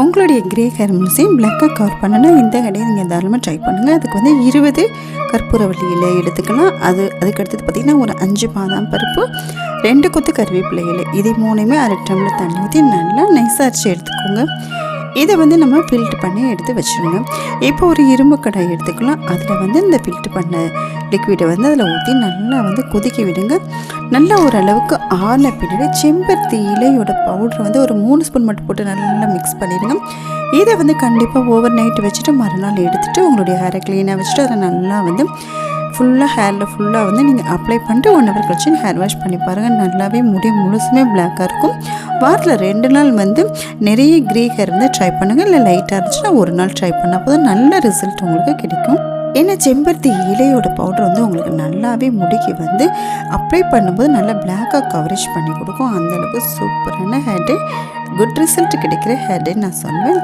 உங்களுடைய grey hair முழுசையும் பிளாக்காக cover பண்ணனா இந்த கடையை நீங்கள் தாராளமாக ட்ரை பண்ணுங்கள் அதுக்கு வந்து இருபது கற்பூரவள்ளி இலை எடுத்துக்கலாம். அது அதுக்கு அடுத்தது பார்த்திங்கன்னா ஒரு அஞ்சு பாதாம் பருப்பு ரெண்டு கொத்து கருவேப்பிலை இலை. இது மூணுமே அரை டம்ளர் தண்ணி ஊற்றி நல்லா நைஸாக அரைச்சி எடுத்துக்கோங்க. இதை வந்து நம்ம ஃபில்ட்ரு பண்ணி எடுத்து வச்சுருங்க. இப்போ ஒரு இரும்பு கடாய் எடுத்துக்கலாம். அதில் வந்து இந்த ஃபில்ட்ரு பண்ண லிக்விடை வந்து அதில் ஊற்றி நல்லா வந்து கொதிக்க விடுங்க. நல்லா ஓரளவுக்கு ஆறின பின்னாடி செம்பருத்தி இலையோட பவுடர் வந்து ஒரு மூணு ஸ்பூன் மட்டும் போட்டு நல்லா மிக்ஸ் பண்ணிடுங்க. இதை வந்து கண்டிப்பாக ஓவர் நைட் வச்சுட்டு மறுநாள் எடுத்துகிட்டு உங்களுடைய ஹேரை க்ளீனாக வச்சுட்டு அதில் நல்லா வந்து ஃபுல்லாக ஹேரில் ஃபுல்லாக வந்து நீங்கள் அப்ளை பண்ணிட்டு ஒன் ஹவர் கழிச்சு ஹேர் வாஷ் பண்ணி பாருங்கள் நல்லாவே முடி முழுசுமே பிளாக்காக இருக்கும். வாரத்தில் ரெண்டு நாள் வந்து நிறைய க்ரே ஹேர் வந்து ட்ரை பண்ணுங்கள் இல்லை லைட்டாக இருந்துச்சுன்னா ஒரு நாள் ட்ரை பண்ணால் போதும். நல்ல ரிசல்ட் உங்களுக்கு கிடைக்கும். ஏன்னா செம்பருத்தி இலையோட பவுடர் வந்து உங்களுக்கு நல்லாவே முடிக்கு வந்து அப்ளை பண்ணும்போது நல்லா பிளாக்காக கவரேஜ் பண்ணி கொடுக்கும். அந்தளவுக்கு சூப்பரான ஹேர் குட் ரிசல்ட் கிடைக்கிற ஹேர் நான் சொல்வேன்.